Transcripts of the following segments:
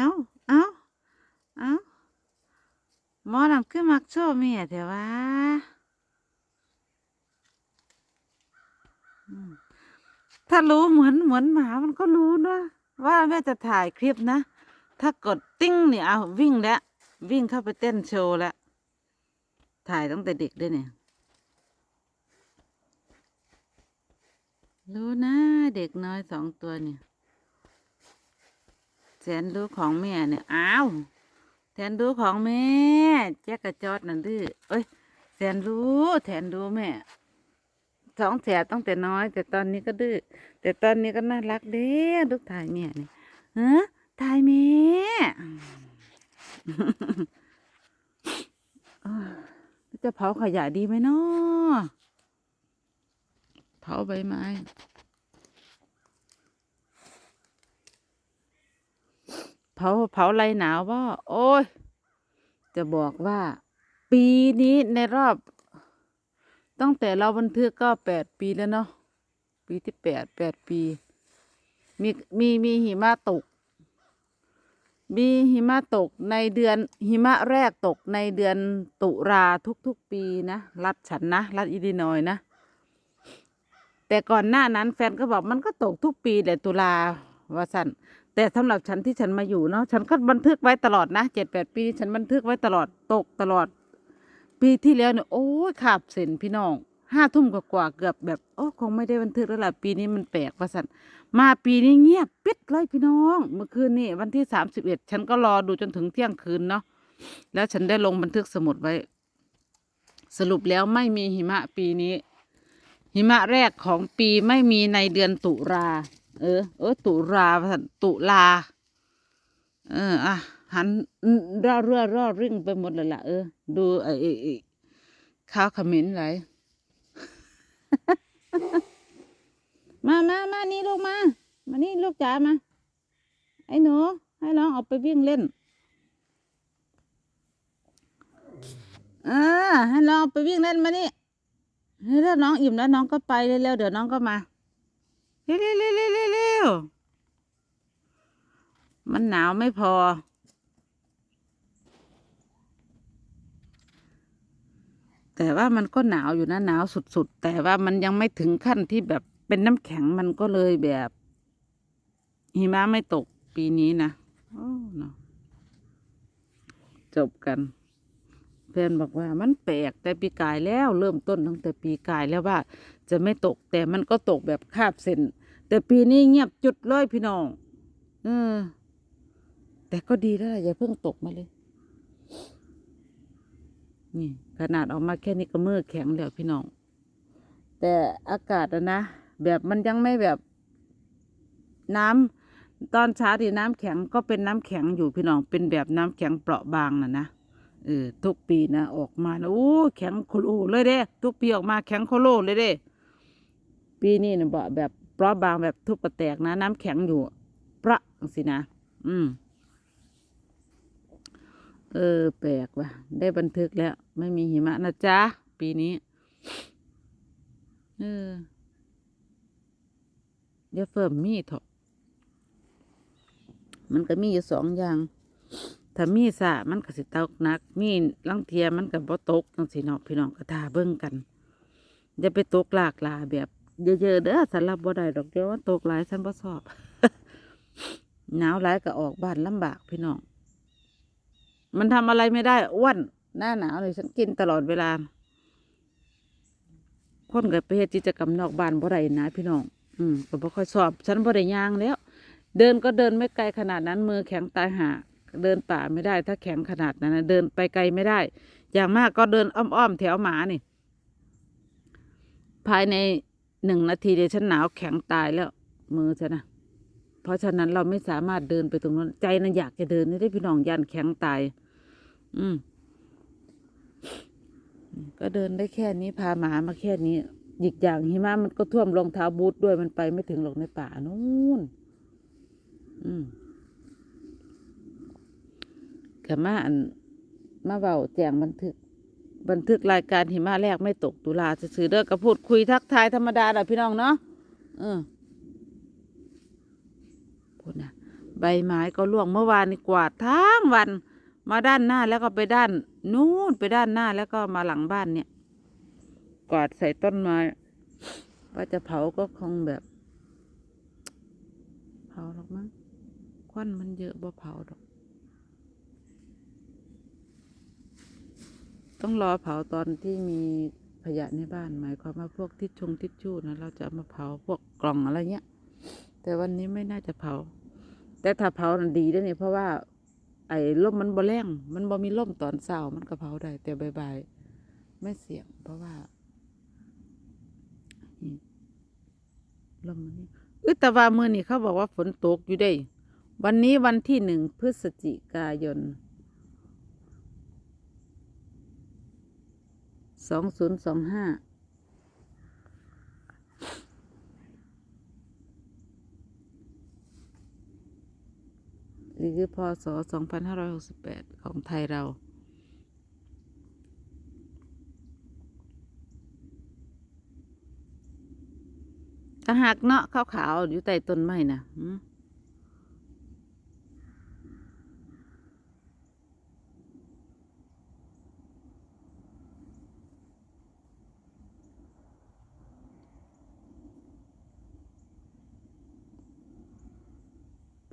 เอาเอาเอาหมอนำขึ้นมักโชว์แม่แต่ว่าอืมถ้ารู้เหมือนเหมือนหมามันก็รู้นะว่าแม่จะถ่ายคลิปนะ ถ้ากดติ้งเนี่ยเอาวิ่งแล้ว วิ่งเข้าไปเต้นโชว์แล้ว ถ่ายตั้งแต่เด็กด้วยเนี่ย รู้นะ เด็กน้อยสองตัวเนี่ย แสนรู้ของแม่เนี่ยอ้าวแทนรู้ของแม่แจ๊กกระจอดนั่นดื้อเอ้ยแสนรู้แทนรู้แม่สองแสบตั้งแต่น้อย แต่ตอนนี้ก็ดื้อแต่ตอนนี้ก็น่ารักเด้ลูกถ่ายแม่เนี่ยเฮ้ถ่ายแม่จะเผาขยะดีไหมเนาะเผาใบไม้ เผาเผาไรหนาวว่าโอ้ย จะบอกว่า ปีนี้ในรอบ ตั้งแต่เราบันทึกก็แปดปีแล้วเนาะปีที่แปดแปดปี มีมีมีหิมะตก มีหิมะตกในเดือนหิมะแรกตกในเดือนตุลาทุกๆปีนะ รัฐฉันนะ รัฐอิลลินอยนะ แต่ก่อนหน้านั้นแฟนก็บอกมันก็ตกทุกปีแหละตุลาว่าสัน แต่สำหรับฉันที่ฉันมาอยู่เนาะฉันก็บันทึกไว้ตลอดนะเจ็ดแปดปี ฉันบันทึกไว้ตลอดตกตลอด ปีที่แล้วเนี่ยโอ้ยขาบเส้นพี่น้องห้าทุ่มกว่าเกือบแบบโอ้คงไม่ได้บันทึกแล้วล่ะปีนี้มันแปลกว่าสันมาปีนี้เงียบปิดเลยพี่น้อง เมื่อคืนนี่วันที่สามสิบเอ็ดฉันก็รอดูจนถึงเที่ยงคืนเนาะแล้วฉันได้ลงบันทึกสมุดไว้ สรุปแล้วไม่มีหิมะปีนี้ หิมะแรกของปีไม่มีในเดือนตุลา เออ เออ ตุลาตุลา เออ อะ หันร่อเรื่อร่อริ่งไปหมดเลยล่ะ เออ ดูไอ้ข้าวขมิ้นไหลมามามานี่ลูกมา มานี่ลูกจ๋ามา ไอ้หนู ให้น้องออกไปวิ่งเล่นเออให้น้องออกไปวิ่งเล่นมานี่เฮ้ยถ้าน้องอิ่มแล้วน้องก็ไปเร็วๆเดี๋ยวน้องก็มา เร็วเร็วเร็วเร็วมันหนาวไม่พอ แต่ว่ามันก็หนาวอยู่นะหนาวสุดๆ แต่ว่ามันยังไม่ถึงขั้นที่แบบเป็นน้ำแข็งมันก็เลยแบบ หิมะไม่ตกปีนี้นะโอ้เนาะจบกันเพื่อนบอกว่ามันแปลกแต่ปีกายแล้วเริ่มต้นตั้งแต่ปีกายแล้วว่า จะไม่ตกแต่มันก็ตกแบบคาบเส้น แต่ปีนี้เงียบจุดเลยพี่น้อง เออ แต่ก็ดีแล้วล่ะอย่าเพิ่งตกมาเลย นี่ ขนาดออกมาแค่นี้ก็มือแข็งแล้วพี่น้อง แต่อากาศอะนะ แบบมันยังไม่แบบ น้ำตอนเช้าที่น้ำแข็งก็เป็นน้ำแข็งอยู่พี่น้อง เป็นแบบน้ำแข็งเปราะบางนะนะเออทุกปีนะออกมานะโอ้แข็งโคโลเลยเด้ ทุกปีออกมาแข็งโคโลเลยเด้ ปีนี้นะบอกแบบ ปราะบางแบบทุบกระแตกนะ น้ำแข็งอยู่ประสินะ อืม เออ แปลกว่ะ ได้บันทึกแล้ว ไม่มีหิมะนะจ๊ะ ปีนี้ เอออย่าเฟิ่มมีเถอะมันก็มีอยู่สองอย่าง ถ้ามีสะมันก็สิตกนัก มีลังเทียมันก็บ่ตกจังสิเนาะพี่น้องก็ทาเบิ่งกันอย่าไปตกหลากหลาแบบ เยอะๆเด้อสำหรับบ่ได้ดอกเดียวว่าตกหลายฉันบ่ชอบหนาวหลายก็ออกบ้านลำบากพี่น้องมันทำอะไรไม่ได้อ้วนหน้าหนาวเลยฉันกินตลอดเวลา คนกับไปเฮ็ดกิจกรรมนอกบ้านบ่ได้นะพี่น้องอืมก็บ่ค่อยชอบฉันบ่ได้ย่างแล้ว เดินก็เดินไม่ไกลขนาดนั้น มือแข็งตายหาเดินป่าไม่ได้ ถ้าแข็งขนาดนั้นนะเดินไปไกลไม่ได้ อย่างมากก็เดินอ้อมๆแถวหมานี่ ภายใน หนึ่งนาทีเดียวฉันหนาวแข็งตายแล้ว มือฉันนะเพราะฉะนั้นเราไม่สามารถเดินไปตรงนั้น ใจนั้นอยากจะเดินนี่ได้พี่น้องยันแข็งตาย อืม ก็เดินได้แค่นี้พาหมามาแค่นี้อีกอย่างหิมะมันก็ท่วมรองเท้าบูทด้วยมันไปไม่ถึงหรอกในป่านู้นอืมกมาอันมาเบาแจงบันทึก บันทึกรายการหิมะแรกไม่ตกตุลาซื้อเด้อก็พูดคุยทักทายธรรมดาแหละพี่น้องเนาะเออพูดนะใบไม้ก็ร่วงเมื่อวานนี่กวาดทั้งวัน มาด้านหน้าแล้วก็ไปด้านนู้นไปด้านหน้าแล้วก็มาหลังบ้านเนี่ย กวาดใส่ต้นไม้ว่าจะเผาก็คงแบบ เผาหรอกมั้งควันมันเยอะบ่เผาดอก ต้องรอเผาตอนที่มีขยะในบ้านหมายความว่าพวกทิชชงทิชชู่นะเราจะมาเผาพวกกล่องอะไรเงี้ย แต่วันนี้ไม่น่าจะเผา แต่ถ้าเผาน่ะดีด้วยเนี่ยเพราะว่า ไอ้ล่มมันบ่แรงมันบ่มีล่มตอนเช้ามันก็เผาได้แต่บ่ายๆไม่เสี่ยง เพราะว่าลมมันนี่เอยแต่ว่ามื้อนี้เขาบอกว่าฝนตกอยู่ได้ วันนี้วันที่หนึ่งพฤศจิกายน สองศูนย์สองห้านี่คือพศสองพันห้าร้อยหกสิบแปดของไทยเรา ถ้าหักเนาะขาวๆอยู่ใต้ต้นไม้นะหื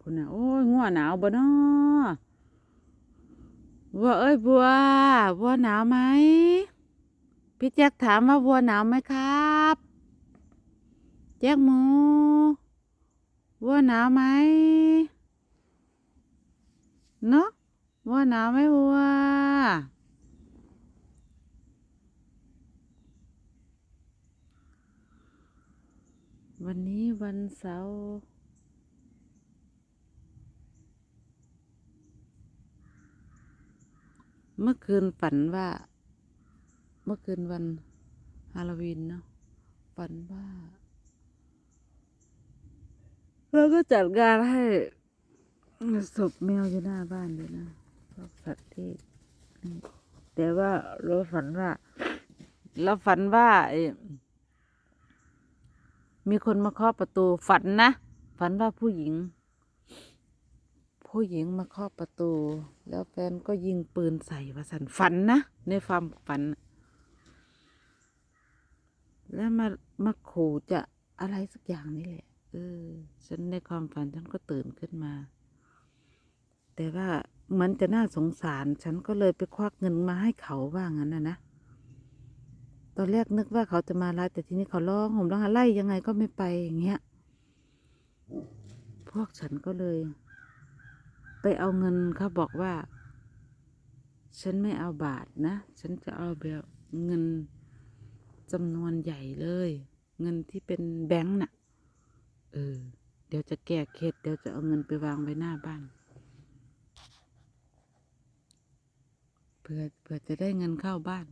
มพุ่นะโอ้ยง่วหนาวบ่นาะวัวเอ้ยบัววัวหนาวไหมพี่แจ็คถามว่าวัวหนาวไหมครับแจ็คหมูวัวหนาวไหมเนาะวัวหนาวไหมวัววันนี้วันเสาร์ เมื่อคืนฝันว่า เมื่อคืนวันฮาโลวีนเนาะฝันว่าเราก็จัดงานให้ศพแมวอยู่หน้าบ้านเลยนะพวกสัตว์ที่แต่ว่าเราฝันว่าเราฝันว่ามีคนมาเคาะประตูฝันนะ ฝันว่าผู้หญิง ผู้หญิงมาเคาะประตู แล้วแฟนก็ยิงปืนใส่ว่าสันฝันนะในความฝัน แล้วมามาขู่จะอะไรสักอย่างนี่แหละ เออ ฉันในความฝันฉันก็ตื่นขึ้นมา แต่ว่าเหมือนจะน่าสงสาร ฉันก็เลยไปควักเงินมาให้เขาว่างั้นนะนะ ตอนแรกนึกว่าเขาจะมาไล่แต่ทีนี้เขาร้องห่มร้องไห้ไล่ยังไงก็ไม่ไปอย่างเงี้ย พวกฉันก็เลย เอาเงินเขาบอกว่า ฉันไม่เอาบาทนะ ฉันจะเอาแบบเงินจำนวนใหญ่เลย เงินที่เป็นแบงค์น่ะ เออ เดี๋ยวจะแก้เคล็ดเดี๋ยวจะเอาเงินไปวางไว้หน้าบ้านเพื่อเพื่อจะได้เงินเข้าบ้าน